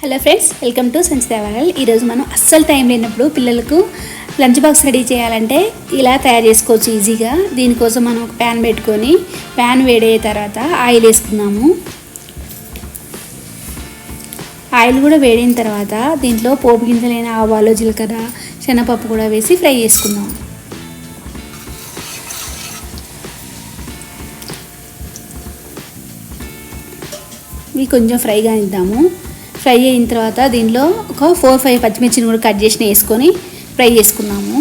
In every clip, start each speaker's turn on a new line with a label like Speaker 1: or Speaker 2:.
Speaker 1: Hello friends welcome to సంచిదేవరల్ ఈరోజు మనం అస్సలు టైం లేనప్పుడు పిల్లలకు లంచ్ బాక్స్ రెడీ చేయాలంటే ఇలా తయారు చేసుకోవచ్చు ఈజీగా. దీనికోసం మనం ఒక ప్యాన్ పెట్టుకొని ప్యాన్ వేడయ్యే తర్వాత ఆయిల్ వేసుకుందాము. ఆయిల్ కూడా వేడిన తర్వాత దీంట్లో పోపు గింజలైన ఆవాలు జీలకర్ర శనగపప్పు కూడా వేసి ఫ్రై చేసుకుందాం. ఇవి కొంచెం ఫ్రైగా ఇద్దాము ఫ్రై అయిన తర్వాత దీనిలో ఒక ఫోర్ ఫైవ్ పచ్చిమిర్చిని కూడా కట్ చేసిన వేసుకొని ఫ్రై చేసుకున్నాము.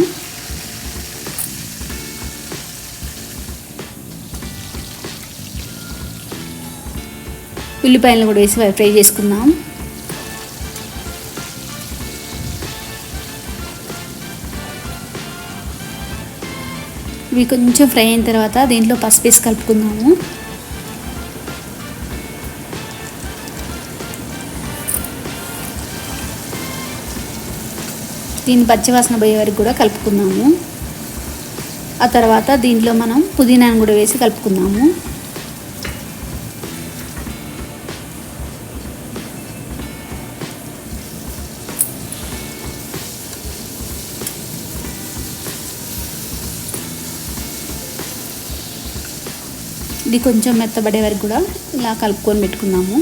Speaker 1: ఉల్లిపాయలను కూడా వేసి ఫ్రై చేసుకుందాం. ఇవి కొంచెం ఫ్రై అయిన తర్వాత దీంట్లో పసుపు వేసి కలుపుకుందాము. దీన్ని పచ్చివాసన పోయే వరకు కూడా కలుపుకుందాము. ఆ తర్వాత దీంట్లో మనం పుదీనాను కూడా వేసి కలుపుకుందాము. ఇది కొంచెం మెత్తబడే వరకు కూడా ఇలా కలుపుకొని పెట్టుకుందాము.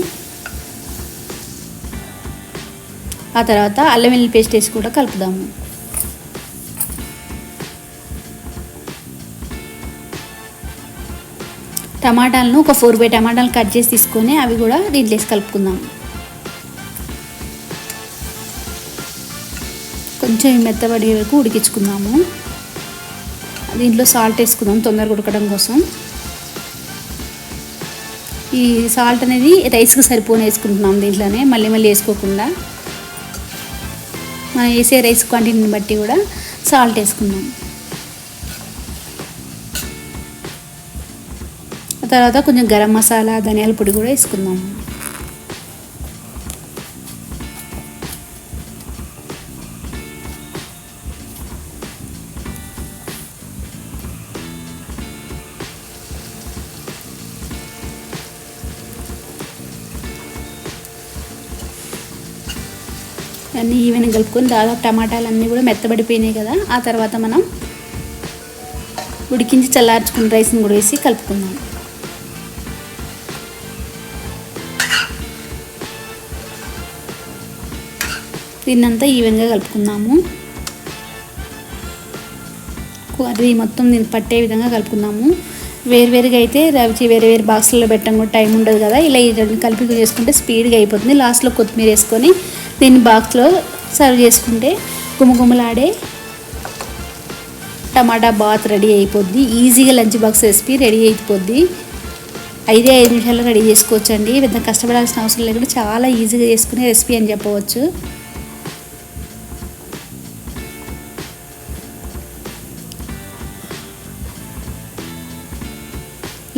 Speaker 1: ఆ తర్వాత అల్లం వెల్లుల్లి పేస్ట్ వేసి కూడా కలుపుదాము. టమాటాలను ఒక ఫోర్ బై టమాటాలు కట్ చేసి తీసుకొని అవి కూడా దీంట్లో వేసి కలుపుకుందాం. కొంచెం మెత్తబడే వరకు ఉడికించుకుందాము. దీంట్లో సాల్ట్ వేసుకుందాం తొందరగా ఉడకడం కోసం. ఈ సాల్ట్ అనేది రైస్కి సరిపోని వేసుకుంటున్నాం దీంట్లోనే మళ్ళీ మళ్ళీ వేసుకోకుండా. మనం వేసే రైస్ క్వాంటిటీని బట్టి కూడా సాల్ట్ వేసుకున్నాం. ఆ తర్వాత కొంచెం గరం మసాలా ధనియాల పొడి కూడా వేసుకుందాం అన్నీ ఈవెన్ కలుపుకొని దాదాపు టమాటాలు అన్నీ కూడా మెత్తబడిపోయినాయి కదా. ఆ తర్వాత మనం ఉడికించి చల్లార్చుకున్న రైస్ని కూడా వేసి కలుపుకుందాం. దీన్నంతా ఈవెన్గా కలుపుకుందాము. కర్రీ మొత్తం దీన్ని పట్టే విధంగా కలుపుకుందాము. వేరువేరుగా అయితే రవిచి వేరే వేరే బాక్స్లో పెట్టడం కూడా టైం ఉండదు కదా. ఇలా ఈ రెండు కలిపి చేసుకుంటే స్పీడ్గా అయిపోతుంది. లాస్ట్లో కొత్తిమీర వేసుకొని దీన్ని బాక్స్లో సర్వ్ చేసుకుంటే గుమగుమలాడే టమాటా బాత్ రెడీ అయిపోద్ది. ఈజీగా లంచ్ బాక్స్ రెసిపీ రెడీ అయిపోద్ది. ఐదే ఐదు నిమిషాల్లో రెడీ చేసుకోవచ్చు అండి పెద్ద కష్టపడాల్సిన అవసరం లేకుండా చాలా ఈజీగా చేసుకునే రెసిపీ అని చెప్పవచ్చు.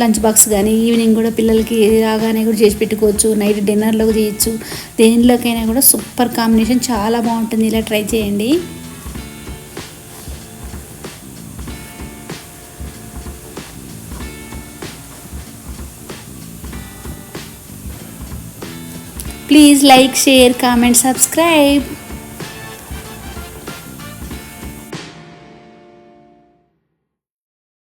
Speaker 1: లంచ్ బాక్స్ కానీ ఈవినింగ్ కూడా పిల్లలకి రాగానే కూడా చేసి పెట్టుకోవచ్చు. నైట్ డిన్నర్లో చేయొచ్చు. దేనిలోకైనా కూడా సూపర్ కాంబినేషన్ చాలా బాగుంటుంది. ఇలా ట్రై చేయండి. Please like share comment subscribe.